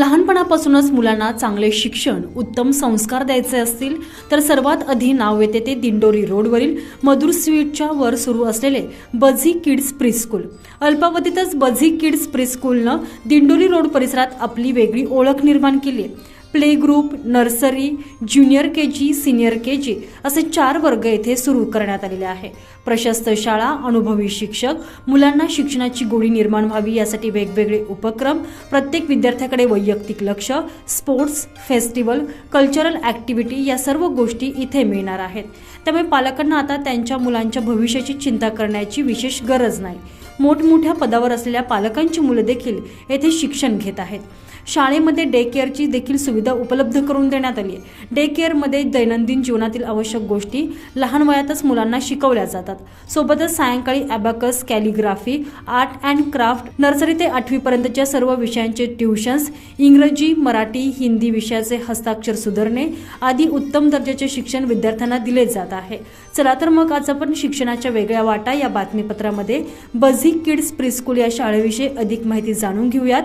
लहानपणापासूनच मुलांना चांगले शिक्षण उत्तम संस्कार द्यायचे असतील तर सर्वात आधी नाव येते ते दिंडोरी रोडवरील मधुर स्वीटच्या वर सुरू असलेले बझी किड्स प्रीस्कूल अल्पावधीतच बझी किड्स प्रीस्कूलनं दिंडोरी रोड परिसरात आपली वेगळी ओळख निर्माण केली आहे. Play group nursery junior K G senior K G असे चार वर्ग येथे सुरू करण्यात आलेले आहे. प्रशस्त शाळा अनुभवी शिक्षक मुलांना शिक्षणाची गोडी निर्माण व्हावी यासाठी वेगवेगळे उपक्रम प्रत्येक विद्यार्थ्याकडे वैयक्तिक लक्ष स्पोर्ट्स फेस्टिवल कल्चरल ॲक्टिव्हिटी या सर्व गोष्टी इथे मिळणार आहेत. त्यामुळे पालकांना आता त्यांच्या मुलांच्या भविष्याची चिंता करण्याची विशेष गरज नाही. मोठमोठ्या पदावर असलेल्या पालकांची मुलं देखील येथे शिक्षण घेत आहेत. शाळेमध्ये डे केअरची देखील सुविधा उपलब्ध करून देण्यात आली आहे. डे केअरमध्ये दैनंदिन जीवनातील आवश्यक गोष्टी लहान वयातच मुलांना शिकवल्या जातात. सोबतच सायंकाळी abacus calligraphy art and craft nursery ते आठवीपर्यंतच्या सर्व विषयांचे ट्युशन्स इंग्रजी मराठी हिंदी विषयाचे हस्ताक्षर सुधारणे आदी उत्तम दर्जाचे शिक्षण विद्यार्थ्यांना दिले जात आहे. चला तर मग आज आपण शिक्षणाच्या वेगळ्या वाटा या बातमीपत्रामध्ये बझी अधिक किड्स प्रिस्कूल या शाळेविषयी अधिक माहिती जाणून घेऊयात.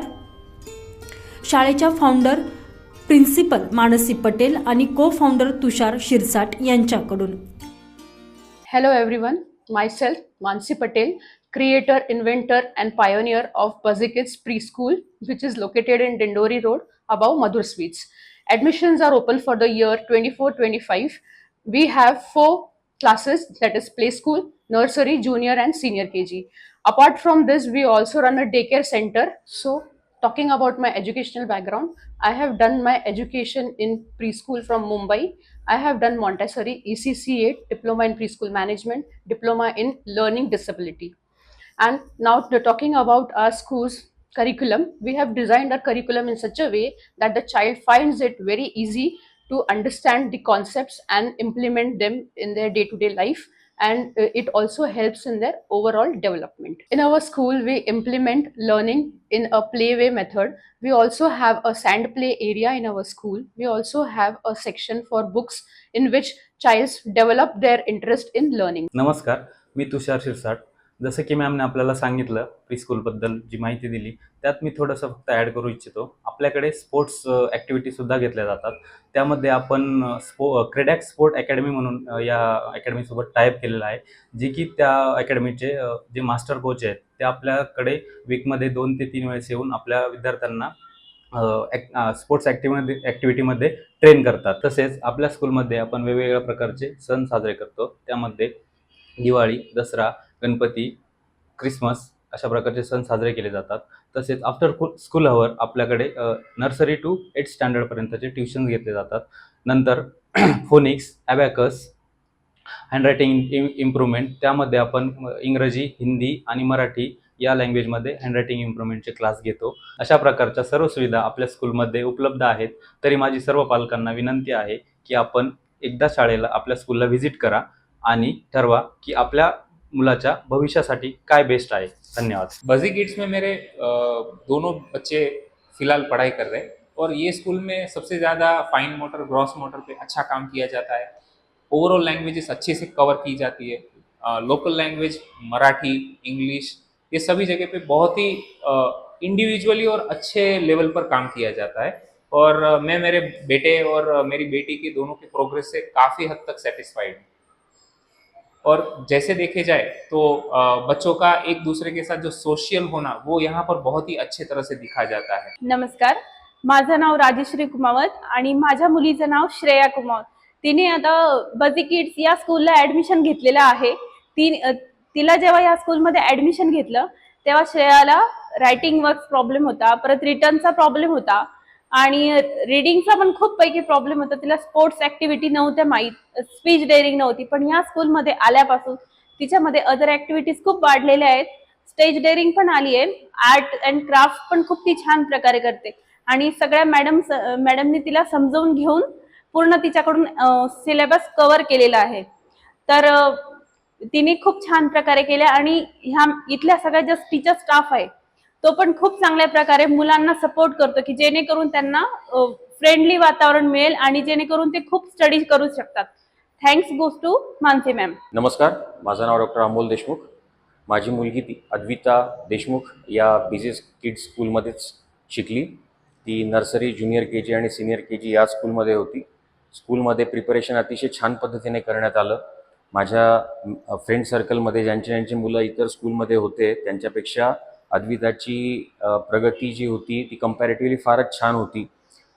शाळेच्या फाउंडर प्रिन्सिपल मानसी पटेल आणि को फाउंडर तुषार शिरसाट यांच्याकडून. Hello everyone myself Mansi Patel creator inventor and pioneer of Buzzy Kids preschool which is located in Dindori road above Madhur sweets admissions are open for the year twenty four twenty five we have four classes that is play school, nursery, junior, and senior KG. Apart from this, we also run a daycare center. So, talking about my educational background, I have done my education in preschool from Mumbai. I have done Montessori ECC8 diploma in preschool management, diploma in learning disability. And now talking about our school's curriculum, we have designed our curriculum in such a way that the child finds it very easy to understand the concepts and implement them in their day-to-day life and uh, it also helps in their overall development. In our school, we implement learning in a playway method. We also have a sand play area in our school. We also have a section for books in which childs develop their interest in learning. नमस्कार मी तुषार शिरसाट जसं की मॅमने आपल्याला सांगितलं प्रीस्कूलबद्दल जी माहिती दिली त्यात मी थोडंसं फक्त ॲड करू इच्छितो. आपल्याकडे स्पोर्ट्स ॲक्टिव्हिटीसुद्धा घेतल्या जातात. त्यामध्ये आपण स्पो क्रेडॅक स्पोर्ट अकॅडमी म्हणून या अकॅडमीसोबत टाईप केलेलं आहे जे की त्या अकॅडमीचे जे मास्टर कोच आहेत ते आपल्याकडे वीकमध्ये दोन ते तीन वेळेस येऊन आपल्या विद्यार्थ्यांना स्पोर्ट्स ॲक्टिव्हिटी ॲक्टिव्हिटीमध्ये ट्रेन करतात. तसेच आपल्या स्कूलमध्ये आपण वेगवेगळ्या प्रकारचे सण साजरे करतो. त्यामध्ये दिवाळी दसरा गणपती क्रिसमस अशा प्रकारचे सण साजरे केले जातात. तसेच आफ्टर स्कूल हवर आपल्याकडे नर्सरी टू एट स्टँडर्डपर्यंतचे ट्युशन्स घेतले जातात. नंतर फोनिक्स ॲबॅकस हँडरायटिंग इम्प्रूव्हमेंट त्यामध्ये आपण इंग्रजी हिंदी आणि मराठी या लँग्वेजमध्ये हँडरायटिंग इम्प्रूव्हमेंटचे क्लास घेतो. अशा प्रकारच्या सर्व सुविधा आपल्या स्कूलमध्ये उपलब्ध आहेत. तरी माझी सर्व पालकांना विनंती आहे की आपण एकदा शाळेला आपल्या स्कूलला व्हिजिट करा आणि ठरवा की आपल्या मुलाच्या भविष्यासाठी काय बेस्ट आहे? धन्यवाद. बजी किड्स में मेरे दोनों बच्चे फ़िलहाल पढ़ाई कर रहे हैं और ये स्कूल में सबसे ज़्यादा फाइन मोटर ग्रॉस मोटर पे अच्छा काम किया जाता है। ओवरऑल लैंग्वेजेस अच्छे से कवर की जाती है। लोकल लैंग्वेज मराठी इंग्लिश ये सभी जगह पे बहुत ही इंडिविजुअली और अच्छे लेवल पर काम किया जाता है। और मैं मेरे बेटे और मेरी बेटी के दोनों के प्रोग्रेस से काफ़ी हद तक सेटिस्फाइड हूँ। और जैसे देखे जाए तो बच्चों का एक दूसरे के साथ जो सोशल होना वो यहाँ पर बहुत ही अच्छे तरह से दिखा जाता है। नमस्कार माझं नाव राजेश्री कुमावत आणि माझ्या मुलीचं नाव श्रेया कुमावत. तिने आता बजी किड्स या स्कूलला ऍडमिशन घेतलेलं आहे. ती तिला जेव्हा या स्कूलमध्ये ऍडमिशन घेतलं तेव्हा श्रेयाला रायटिंग वर्क प्रॉब्लेम होता परत रिटर्नचा प्रॉब्लेम होता. आणि रिडिंगचा पण खूप पैकी प्रॉब्लेम होता. तिला स्पोर्ट्स ऍक्टिव्हिटी नव्हत्या माहीत स्पीच डेअरिंग नव्हती. पण या स्कूलमध्ये आल्यापासून तिच्यामध्ये अदर ऍक्टिव्हिटीज खूप वाढलेल्या आहेत. स्टेज डेअरिंग पण आली आहे. आर्ट अँड क्राफ्ट पण खूप ती छान प्रकारे करते. आणि सगळ्या मॅडम मॅडमनी तिला समजावून घेऊन पूर्ण तिच्याकडून सिलेबस कव्हर केलेला आहे. तर तिने खूप छान प्रकारे केल्या. आणि ह्या इथल्या सगळ्या ज्या टीचर स्टाफ आहे तो पण खूप चांगल्या प्रकारे मुलांना सपोर्ट करतो की जेणेकरून त्यांना फ्रेंडली वातावरण मिळेल आणि जेणेकरून ते खूप स्टडी करू शकतात. Thanks goes to Mansi ma'am नमस्कार माझं नाव डॉक्टर अमोल देशमुख. माझी मुलगी ती अद्विता देशमुख या बिझनेस किड्स स्कूलमध्येच शिकली. ती नर्सरी ज्युनियर के जी आणि सिनियर के जी या स्कूलमध्ये होती. स्कूलमध्ये प्रिपरेशन अतिशय छान पद्धतीने करण्यात आलं. माझ्या फ्रेंड सर्कलमध्ये ज्यांची ज्यांची मुलं इतर स्कूलमध्ये होते त्यांच्यापेक्षा अद्विताची प्रगती जी होती ती कम्पॅरेटिव्हली फारच छान होती.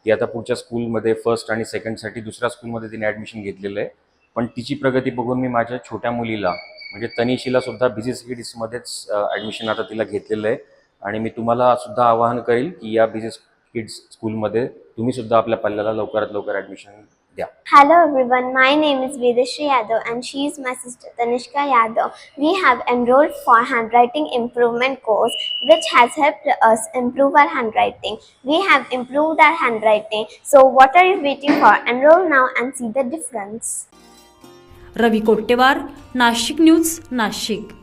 ती आता पुढच्या स्कूलमध्ये फर्स्ट आणि सेकंडसाठी दुसऱ्या स्कूलमध्ये तिने ॲडमिशन घेतलेलं आहे. पण तिची प्रगती बघून मी माझ्या छोट्या मुलीला म्हणजे तनिशीला सुद्धा बिझी किड्समध्येच ॲडमिशन आता तिला घेतलेलं आहे. आणि मी तुम्हाला सुद्धा आवाहन करेल की या बिझी किड्स स्कूलमध्ये तुम्ही सुद्धा आपल्या पल्ल्याला लवकरात लवकर admission द्या Hello everyone, my name is Vedashri Yadav and she is my sister Tanishka Yadav. We have enrolled for handwriting improvement course which has helped us improve our handwriting. We have improved our handwriting. So what are you waiting for? Enroll now and see the difference. Ravi Kottewar Nashik news Nashik